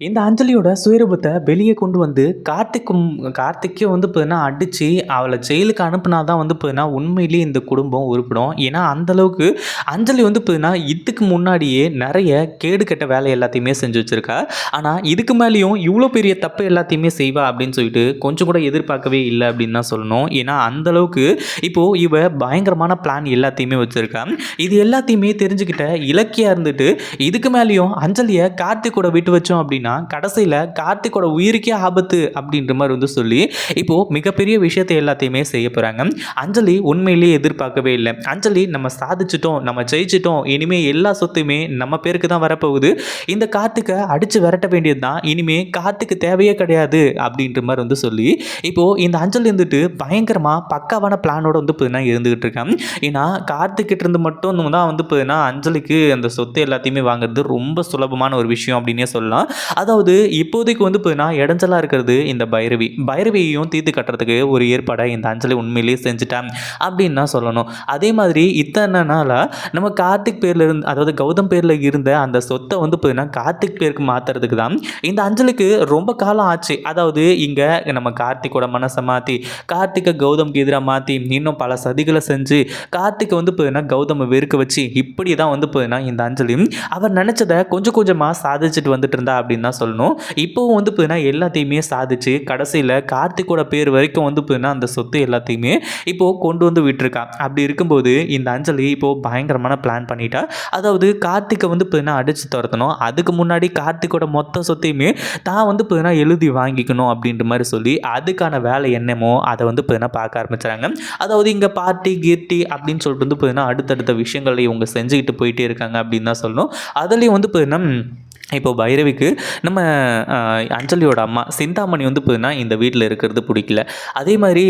இந்த அஞ்சலியோட சுயரூபத்தை வெளியே கொண்டு வந்து கார்த்திக்கும் கார்த்திக்கே வந்து பார்த்தீங்கன்னா அடித்து அவளை ஜெயிலுக்கு அனுப்புனா தான் வந்து பார்த்தீங்கன்னா உண்மையிலேயே இந்த குடும்பம் உருப்பிடும். ஏன்னா, அந்தளவுக்கு அஞ்சலி வந்து பார்த்தீங்கன்னா, இதுக்கு முன்னாடியே நிறைய கேடு கெட்ட வேலை எல்லாத்தையுமே செஞ்சு வச்சுருக்கா. ஆனால் இதுக்கு மேலேயும் இவ்வளோ பெரிய தப்பு எல்லாத்தையுமே செய்வா அப்படின்னு சொல்லிட்டு கொஞ்சம் கூட எதிர்பார்க்கவே இல்லை அப்படின்னு தான் சொல்லணும். ஏன்னா, அந்தளவுக்கு இப்போது இவ பயங்கரமான பிளான் எல்லாத்தையுமே வச்சுருக்கா. இது எல்லாத்தையுமே தெரிஞ்சுக்கிட்ட இலக்கியாக இருந்துட்டு, இதுக்கு மேலேயும் அஞ்சலியை கார்த்திக் கூட விட்டு வச்சோம் அப்படின்னு கடைசியில் கார்த்திக்கோட உயிருக்கே ஆபத்து அப்படின்ற மாதிரி வந்து சொல்லி இப்போது மிகப்பெரிய விஷயத்தை எல்லாத்தையுமே செய்ய போகிறாங்க அஞ்சலி உண்மையிலேயே எதிர்பார்க்கவே இல்லை. அஞ்சலி நம்ம சாதிச்சிட்டோம் நம்ம ஜெயிச்சிட்டோம் இனிமேல் எல்லா சொத்துமே நம்ம பேருக்கு தான் வரப்போகுது. இந்த கார்த்திக்கை அடித்து விரட்ட வேண்டியது தான். இனிமேல் கார்த்திக்கு தேவையே கிடையாது அப்படின்ற மாதிரி வந்து சொல்லி இப்போது இந்த அஞ்சலி இருந்துட்டு பயங்கரமாக பக்காவான பிளானோட வந்து பார்த்தீங்கன்னா இருந்துகிட்டு இருக்கேன் ஏன்னா கார்த்திக்கிட்ட இருந்து மட்டும் தான் வந்து பார்த்தீங்கன்னா அஞ்சலிக்கு அந்த சொத்து எல்லாத்தையுமே வாங்குறது ரொம்ப சுலபமான ஒரு விஷயம் அப்படின்னே சொல்லலாம். அதாவது இப்போதைக்கு வந்து பார்த்தீங்கன்னா இடைஞ்சலாக இருக்கிறது இந்த பைரவி. பைரவியையும் தீர்த்து கட்டுறதுக்கு ஒரு ஏற்பாடை இந்த அஞ்சலி உண்மையிலேயே செஞ்சுட்டேன் அப்படின்னு தான் சொல்லணும். அதே மாதிரி இத்தனை நாளாக நம்ம கார்த்திக் பேரில் இருந்து அதாவது கௌதம் பேரில் இருந்த அந்த சொத்தை வந்து பார்த்தீங்கன்னா கார்த்திக் பேருக்கு மாற்றுறதுக்கு தான் இந்த அஞ்சலுக்கு ரொம்ப காலம் ஆச்சு. அதாவது இங்கே நம்ம கார்த்திக்கோட மனசை மாற்றி கார்த்திகை கௌதம்க்கு எதிராக மாற்றி இன்னும் பல சதிகளை செஞ்சு கார்த்திகை வந்து பார்த்தீங்கன்னா கௌதமை வெறுக்க வச்சு இப்படி தான் வந்து பார்த்தீங்கன்னா இந்த அஞ்சலி அவர் நினச்சதை கொஞ்சம் கொஞ்சமாக சாதிச்சுட்டு வந்துட்டு இருந்தா அப்படின்னு தான் சொல்லணும்? இப்போவும் வந்து பார்த்தீங்கன்னா எல்லாத்தையுமே சாதிச்சு கடைசியில் கார்த்திக்கோட பேர் வரைக்கும் வந்து பார்த்தீங்கன்னா அந்த சொத்து எல்லாத்தையுமே இப்போது கொண்டு வந்து விட்டுருக்கா. அப்படி இருக்கும்போது இந்த அஞ்சலி இப்போது பயங்கரமான பிளான் பண்ணிட்டா. அதாவது கார்த்திகை வந்து பார்த்தீங்கன்னா அடித்து துரத்தணும். அதுக்கு முன்னாடி கார்த்திகோட மொத்த சொத்தையுமே தான் வந்து பார்த்தீங்கன்னா எழுதி வாங்கிக்கணும் அப்படின்ற மாதிரி சொல்லி அதுக்கான வேலை என்னமோ அதை வந்து பார்த்தீங்கன்னா பார்க்க ஆரம்பிச்சுறாங்க அதாவது இங்கே பார்ட்டி கீர்த்தி அப்படின்னு சொல்லிட்டு வந்து பார்த்தீங்கன்னா அடுத்தடுத்த விஷயங்களை இவங்க செஞ்சுக்கிட்டு போயிட்டே இருக்காங்க அப்படின்னு தான் சொல்லணும். அதுலேயும் வந்து பார்த்தீங்கன்னா இப்போது பைரவிக்கு நம்ம அஞ்சலியோட அம்மா சிந்தாமணி வந்து பார்த்தீங்கன்னா இந்த வீட்டில் இருக்கிறது பிடிக்கல. அதே மாதிரி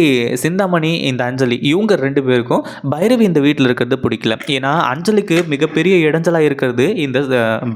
சிந்தாமணி இந்த அஞ்சலி இவங்க ரெண்டு பேருக்கும் பைரவி இந்த வீட்டில் இருக்கிறது பிடிக்கல. ஏன்னா அஞ்சலிக்கு மிகப்பெரிய இடைஞ்சலாக இருக்கிறது இந்த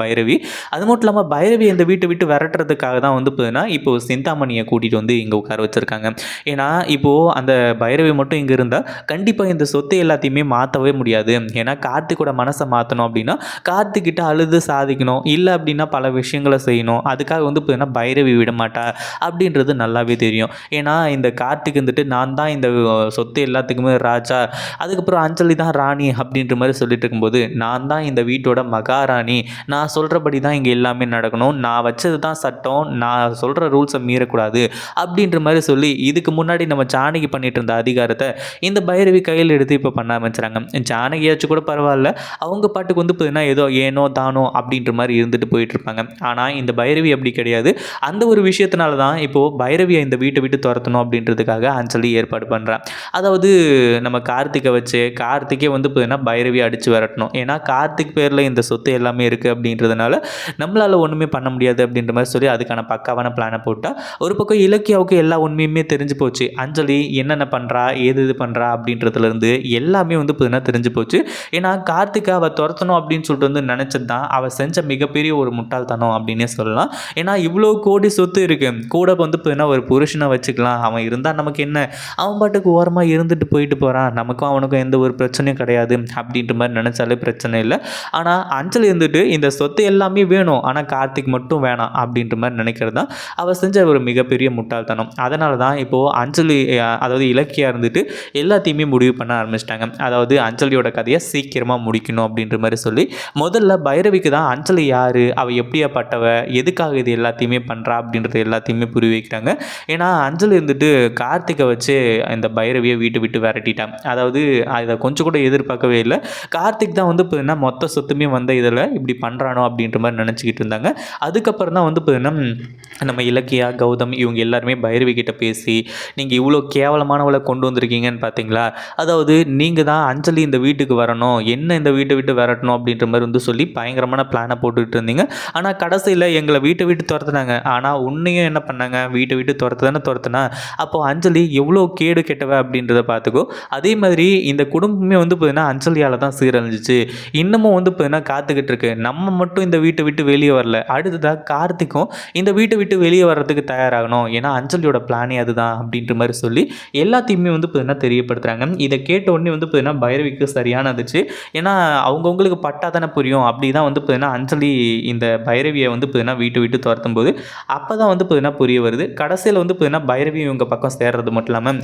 பைரவி. அது மட்டும் இல்லாமல் பைரவி இந்த வீட்டை விட்டு விரட்டுறதுக்காக தான் வந்து பார்த்தீங்கன்னா இப்போது சிந்தாமணியை கூட்டிகிட்டு வந்து இங்கே உட்கார வச்சுருக்காங்க. ஏன்னா இப்போது அந்த பைரவி மட்டும் இங்கே இருந்தால் கண்டிப்பாக இந்த சொத்தை எல்லாத்தையுமே மாற்றவே முடியாது. ஏன்னா கார்த்திகோட மனசை மாற்றணும் அப்படின்னா கார்த்திக்கிட்ட அழுது சாதிக்கணும். இல்லை அப்படின்னா பல விஷயங்களை செய்யணும். அதுக்காக வந்து பார்த்தீங்கன்னா பைரவி விட மாட்டா அப்படின்றது நல்லாவே தெரியும். ஏன்னா இந்த கார்த்திக் வந்துட்டு நான் தான் இந்த சொத்து எல்லாத்துக்குமே ராஜா அதுக்கப்புறம் அஞ்சலி தான் ராணி அப்படின்ற மாதிரி சொல்லிட்டு இருக்கும்போது நான் தான் இந்த வீட்டோட மகாராணி. நான் சொல்கிறபடி தான் இங்கே எல்லாமே நடக்கணும். நான் வச்சது தான் சட்டம். நான் சொல்கிற ரூல்ஸை மீறக்கூடாது அப்படின்ற மாதிரி சொல்லி இதுக்கு முன்னாடி நம்ம ஜானகி பண்ணிட்டு இருந்த அதிகாரத்தை இந்த பைரவி கையில் எடுத்து இப்போ பண்ண ஆரம்பிச்சுறாங்க ஜானகியாச்சும் கூட பரவாயில்ல. அவங்க பாட்டுக்கு வந்து பார்த்தீங்கன்னா ஏதோ ஏனோ தானோ அப்படின்ற மாதிரி இருந்துட்டு போயிட்டு இருப்பாங்க. ஆனால் இந்த பைரவி அப்படி கிடையாது. அந்த ஒரு விஷயத்தினால தான் இப்போது பைரவியை இந்த வீட்டை விட்டு துரத்தணும் அப்படின்றதுக்காக அஞ்சலி ஏற்பாடு பண்ணுறான் அதாவது நம்ம கார்த்திகை வச்சு கார்த்திகே வந்து பார்த்தீங்கன்னா பைரவியை அடித்து விரட்டணும். ஏன்னா கார்த்திக் பேரில் இந்த சொத்து எல்லாமே இருக்குது அப்படின்றதுனால நம்மளால் ஒன்றுமே பண்ண முடியாது அப்படின்ற மாதிரி சொல்லி அதுக்கான பக்காவான பிளானை போட்டால் ஒரு பக்கம் இலக்கியாவுக்கு எல்லா உண்மையுமே தெரிஞ்சு போச்சு. அஞ்சலி என்னென்ன பண்ணுறா ஏது இது பண்ணுறா அப்படின்றதுலேருந்து எல்லாமே வந்து பார்த்தீங்கன்னா தெரிஞ்சு போச்சு. ஏன்னா கார்த்திகை அவள் துரத்தணும் அப்படின்னு சொல்லிட்டு வந்து நினச்சது தான் அவள் செஞ்ச மிகப்பெரிய ஒரு முட்டாள்தனம் அப்படின்னே சொல்லலாம். ஏன்னா இவ்வளோ கோடி சொத்து இருக்குது கூட வந்து பார்த்தீங்கன்னா ஒரு புருஷனை வச்சுக்கலாம். அவன் இருந்தால் நமக்கு என்ன? அவன் பாட்டுக்கு ஓரமாக இருந்துட்டு போயிட்டு போகிறான் நமக்கும் அவனுக்கும் எந்த ஒரு பிரச்சனையும் கிடையாது. அப்படின்ற மாதிரி நினச்சாலே பிரச்சனை இல்லை. ஆனால் அஞ்சலி இருந்துட்டு இந்த சொத்து எல்லாமே வேணும். ஆனால் கார்த்திக் மட்டும் வேணாம் அப்படின்ற மாதிரி நினைக்கிறது தான் அவள் செஞ்ச ஒரு மிகப்பெரிய முட்டாள்தனம். அதனால தான் இப்போது அஞ்சலி அதாவது இலக்கியாக இருந்துட்டு எல்லாத்தையுமே முடிவு பண்ண ஆரம்பிச்சிட்டாங்க. அதாவது அஞ்சலியோட கதையை சீக்கிரமாக முடிக்கணும் அப்படின்ற மாதிரி சொல்லி முதல்ல பைரவிக்கு தான் அஞ்சலி யார்? அவள் எப்படியாப்பட்டவ எதுக்காக இது எல்லாத்தையுமே பண்ணுறா அப்படின்றது எல்லாத்தையுமே புரிய வைக்கிறாங்க. ஏன்னா அஞ்சல் இருந்துட்டு கார்த்திகை வச்சு இந்த பைரவியை வீட்டு விட்டு விரட்டிட்டான். அதாவது அதை கொஞ்சம் கூட எதிர்பார்க்கவே இல்லை. கார்த்திக் தான் வந்து பார்த்தீங்கன்னா மொத்த சொத்துமே வந்த இதில் இப்படி பண்ணுறானோ அப்படின்ற மாதிரி நினச்சிக்கிட்டு இருந்தாங்க. அதுக்கப்புறம் தான் வந்து பார்த்தீங்கன்னா நம்ம இலக்கியா கௌதம் இவங்க எல்லாருமே பைரவி கிட்ட பேசி நீங்கள் இவ்வளோ கேவலமானவளை கொண்டு வந்திருக்கீங்கன்னு பார்த்தீங்களா அதாவது நீங்கள் தான் அஞ்சலி இந்த வீட்டுக்கு வரணும் என்ன இந்த வீட்டை விட்டு விரட்டணும் அப்படின்ற மாதிரி வந்து சொல்லி பயங்கரமான பிளானை போட்டுக்கிட்டு இருந்தீங்க. ஆனால் கடைசியில் எங்களை வீட்டை விட்டு துரத்துனாங்க. ஆனால் உன்னையும் என்ன பண்ணாங்க? வீட்டை விட்டு துரத்துதானே துரத்துனா? அப்போது அஞ்சலி எவ்வளோ கேடு கெட்டவ அப்படின்றத பார்த்துக்கோ அதே மாதிரி இந்த குடும்பமே வந்து பார்த்தீங்கன்னா அஞ்சலியால் தான் சீரழிஞ்சிச்சு. இன்னமும் வந்து பார்த்தீங்கன்னா காத்துக்கிட்டு இருக்கு. நம்ம மட்டும் இந்த வீட்டை விட்டு வெளியே வரல. அடுத்ததாக கார்த்திக்கும் இந்த வீட்டை விட்டு வெளியே வர்றதுக்கு தயாராகணும். ஏன்னா அஞ்சலியோட பிளானே அதுதான் அப்படின்ற மாதிரி சொல்லி எல்லாத்தையுமே வந்து பார்த்தீங்கன்னா தெரியப்படுத்துகிறாங்க இதை கேட்ட உடனே வந்து பார்த்தீங்கன்னா பைரவிக்கு சரியானதுச்சு. ஏன்னா அவங்கவுங்களுக்கு பட்டா தானே புரியும். அப்படி தான் வந்து பார்த்தீங்கன்னா அஞ்சலி இந்த பைரவியை வந்து பார்த்தீங்கன்னா வீட்டு விட்டு துரத்தும் போது அப்போ தான் வந்து பார்த்தீங்கன்னா புரிய வருது. கடைசியில் வந்து பார்த்தீங்கன்னா பைரவி இவங்க பக்கம் சேர்றது மட்டும் இல்லாமல்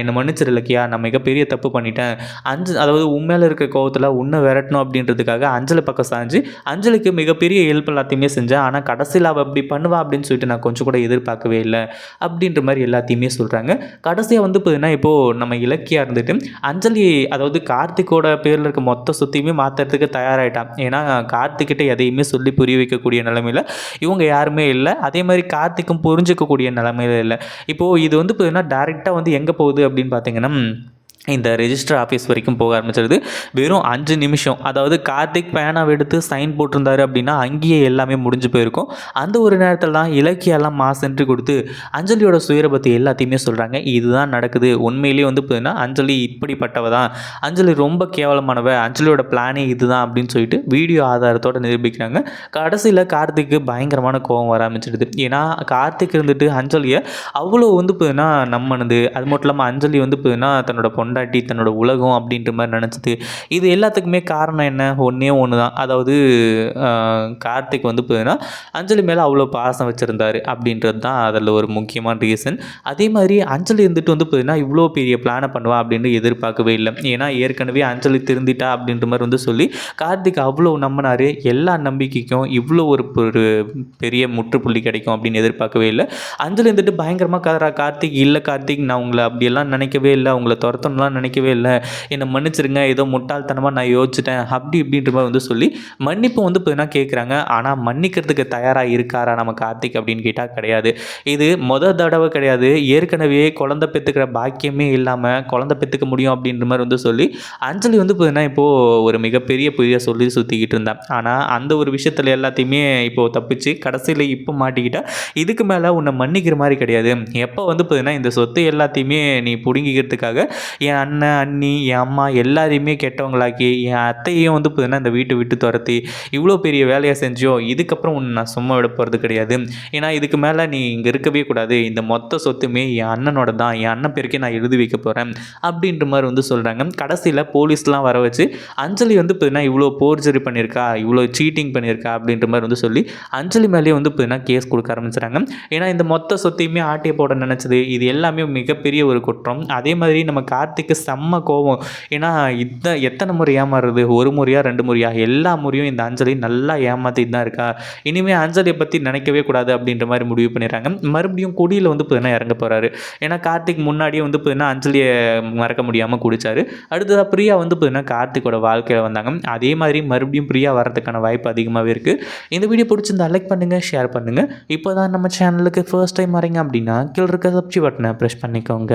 என்னை மன்னிச்சிரு இலக்கியா நான் மிகப்பெரிய தப்பு பண்ணிட்டேன். அஞ்சு அதாவது உண்மையில் இருக்க கோவத்தில் உன்னை விரட்டணும் அப்படின்றதுக்காக அஞ்சலி பக்கம் சாஞ்சு அஞ்சலுக்கு மிகப்பெரிய ஹெல்ப் எல்லாத்தையுமே செஞ்சேன். ஆனால் கடைசியில் அவள் அப்படி பண்ணுவா அப்படின்னு சொல்லிட்டு நான் கொஞ்சம் கூட எதிர்பார்க்கவே இல்லை. அப்படின்ற மாதிரி எல்லாத்தையுமே சொல்கிறாங்க கடைசியாக வந்து பார்த்தீங்கன்னா இப்போது நம்ம இலக்கியா இருந்துட்டு அஞ்சலி அதாவது கார்த்திக்கோட பேரில் இருக்க மொத்த சுற்றியுமே மாற்றுறதுக்கு தயாராகிட்டான் ஏன்னா கார்த்திக்கிட்ட எதையுமே சொல்லி புரிய வைக்கக்கூடிய நிலமையில் இவங்க யாருமே இல்லை. அதே மாதிரி கார்த்திக்கும் புரிஞ்சிக்கக்கூடிய நிலமையில இல்லை. இப்போது இது வந்து பார்த்தீங்கன்னா டேரெக்டாக வந்து எங்கே போகுது அப்படின்னு பார்த்தீங்கன்னா இந்த ரெஜிஸ்டர் ஆஃபீஸ் வரைக்கும் போக ஆரம்பிச்சிருது. வெறும் அஞ்சு நிமிஷம். அதாவது கார்த்திக் பேனாவை எடுத்து சைன் போட்டிருந்தாரு அப்படின்னா அங்கேயே எல்லாமே முடிஞ்சு போயிருக்கும். அந்த ஒரு நேரத்தில் தான் இலக்கியெல்லாம் மாஸ் என்று கொடுத்து அஞ்சலியோட சுயரை பற்றி எல்லாத்தையுமே சொல்கிறாங்க இதுதான் நடக்குது. உண்மையிலேயே வந்து பார்த்தீங்கன்னா அஞ்சலி இப்படிப்பட்டவ தான். அஞ்சலி ரொம்ப கேவலமானவ. அஞ்சலியோட பிளானே இதுதான் அப்படின்னு சொல்லிட்டு வீடியோ ஆதாரத்தோடு நிரூபிக்கிறாங்க. கடைசியில் கார்த்திக்கு பயங்கரமான கோபம் வர ஆரம்பிச்சிடுது ஏன்னா கார்த்திக் இருந்துட்டு அஞ்சலியை அவ்வளோ வந்து பார்த்தீங்கன்னா நம்மனது. அது மட்டும் இல்லாமல் அஞ்சலி வந்து பார்த்தீங்கன்னா தன்னோட பொண்டாட்டி தன்னோட உலகம் அப்படின்ற மாதிரி நினச்சது இது எல்லாத்துக்குமே காரணம் என்ன? ஒன்றே ஒன்று தான் அதாவது கார்த்திக் வந்து பார்த்தீங்கன்னா அஞ்சலி மேலே அவ்வளோ பாசம் வச்சுருந்தாரு அப்படின்றது தான் அதில் ஒரு முக்கியமான ரீசன் அதே மாதிரி அஞ்சலி இருந்துட்டு வந்து பார்த்தீங்கன்னா இவ்வளோ பெரிய பிளானை பண்ணுவா அப்படின்னு எதிர்பார்க்கவே இல்லை. ஏன்னா ஏற்கனவே அஞ்சலி திருந்திட்டா அப்படின்ற மாதிரி வந்து சொல்லி கார்த்திக் அவ்வளோ நம்பினாரு. எல்லா நம்பிக்கைக்கும் இவ்வளோ ஒரு ஒரு பெரிய முற்றுப்புள்ளி கிடைக்கும் அப்படின்னு எதிர்பார்க்கவே இல்லை. அஞ்சலி இருந்துட்டு பயங்கரமாக கதறா கார்த்திக் இல்லை கார்த்திக் நான் உங்களை அப்படியெல்லாம் நினைக்கவே இல்லை. உங்களை துரத்தணும்லாம் நினைக்கவே இல்லை. என்னை மன்னிச்சிருங்க ஏதோ முட்டாள்தனமாக நான் யோசிச்சிட்டேன் அப்படி இப்படின்ற மாதிரி வந்து சொல்லி மன்னிப்பு வந்து பார்த்தீங்கன்னா கேட்குறாங்க. ஆனால் மன்னிக்கிறதுக்கு தயாராக இருக்காரா நம்ம கார்த்திக் அப்படின்னு கேட்டால் கிடையாது. இது மொதல் தடவை கிடையாது. ஏற்கனவே குழந்தை பெற்றுக்கிற பாக்கியமே இல்லாமல் குழந்தை பெற்றுக்க முடியும் அப்படின்ற மாதிரி வந்து சொல்லி அஞ்சலி வந்து பார்த்தீங்கன்னா இப்போது ஒரு மிகப்பெரிய பொய்யை சொல்லி சுற்றிக்கிட்டு இருந்தேன். ஆனால் அந்த ஒரு விஷயத்தில் எல்லாத்தையுமே இப்போது தப்பிச்சு கடைசியில் இப்போ மாட்டிக்கிட்டால் இதுக்கு மேலே உன்னை மன்னிக்கிற மாதிரி கிடையாது. எப்போ வந்து பார்த்தீங்கன்னா இந்த சொத்து எல்லாத்தையுமே நீ பிடுங்கிக்கிறதுக்காக என் அண்ணன் அண்ணி என் அம்மா எல்லாரையுமே கெட்டவங்களாக்கி என் அத்தையும் வந்து பார்த்தீங்கன்னா இந்த வீட்டை விட்டு துரத்தி இவ்வளோ பெரிய வேலையை செஞ்சோ இதுக்கப்புறம் உன்னை நான் சும்மா விட போகிறது கிடையாது. ஏன்னா இதுக்கு மேலே நீ இங்கே இருக்கவே கூடாது. இந்த மொத்த சொத்துமே என் அண்ணனோட தான். என் அண்ணன் பேருக்கே நான் எழுதி வைக்க போகிறேன் அப்படின்ற மாதிரி வந்து சொல்கிறாங்க கடைசியில் போலீஸ்லாம் வர வச்சு அஞ்சலி வந்து பார்த்தீங்கன்னா இவ்வளோ போர்ஜரி பண்ணியிருக்கா இவ்வளோ சீட்டிங் பண்ணியிருக்கா அப்படின்ற மாதிரி வந்து சொல்லி அஞ்சலி மேலேயே வந்து பார்த்தீங்கன்னா கேஸ் கொடுக்க ஆரம்பிச்சிட்டாங்க ஏன்னா இந்த மொத்த சொத்தையுமே ஆட்டிய போட நினச்சது இது எல்லாமே மிகப்பெரிய ஒரு குற்றம். அதே மாதிரி நம்ம கார்த்திக்கு செம்ம கோபம் ஏன்னா இத்த எத்தனை முறை ஏமாறுறது? ஒரு முறையா ரெண்டு முறையா? எல்லா முறையும் இந்த அஞ்சலி நல்லா ஏமாத்திட்டு தான் இருக்கா? இனிமேல் அஞ்சலியை பற்றி நினைக்கவே கூடாது அப்படின்ற மாதிரி முடிவு பண்ணிடுறாங்க. மறுபடியும் குடியில் வந்து பார்த்தீங்கன்னா இறங்க போகிறாரு ஏன்னா கார்த்திக் முன்னாடியே வந்து பார்த்தீங்கன்னா அஞ்சலியை மறக்க முடியாமல் குடிச்சாரு. அடுத்ததாக பிரியா வந்து பார்த்தீங்கன்னா கார்த்திக்கோட வாழ்க்கையில் வந்தாங்க. அதே மாதிரி மறுபடியும் பிரியா வரதுக்கான வாய்ப்பு அதிகமாகவே இருக்குது இந்த வீடியோ பிடிச்சிருந்தா லைக் பண்ணுங்கள் ஷேர் பண்ணுங்கள் இப்போ தான் நம்ம சேனலுக்கு ஃபர்ஸ்ட் டைம் வரீங்க அப்படின்னா கீழே இருக்க சப்ஜி பட்டனை ப்ரெஸ் பண்ணிக்கோங்க.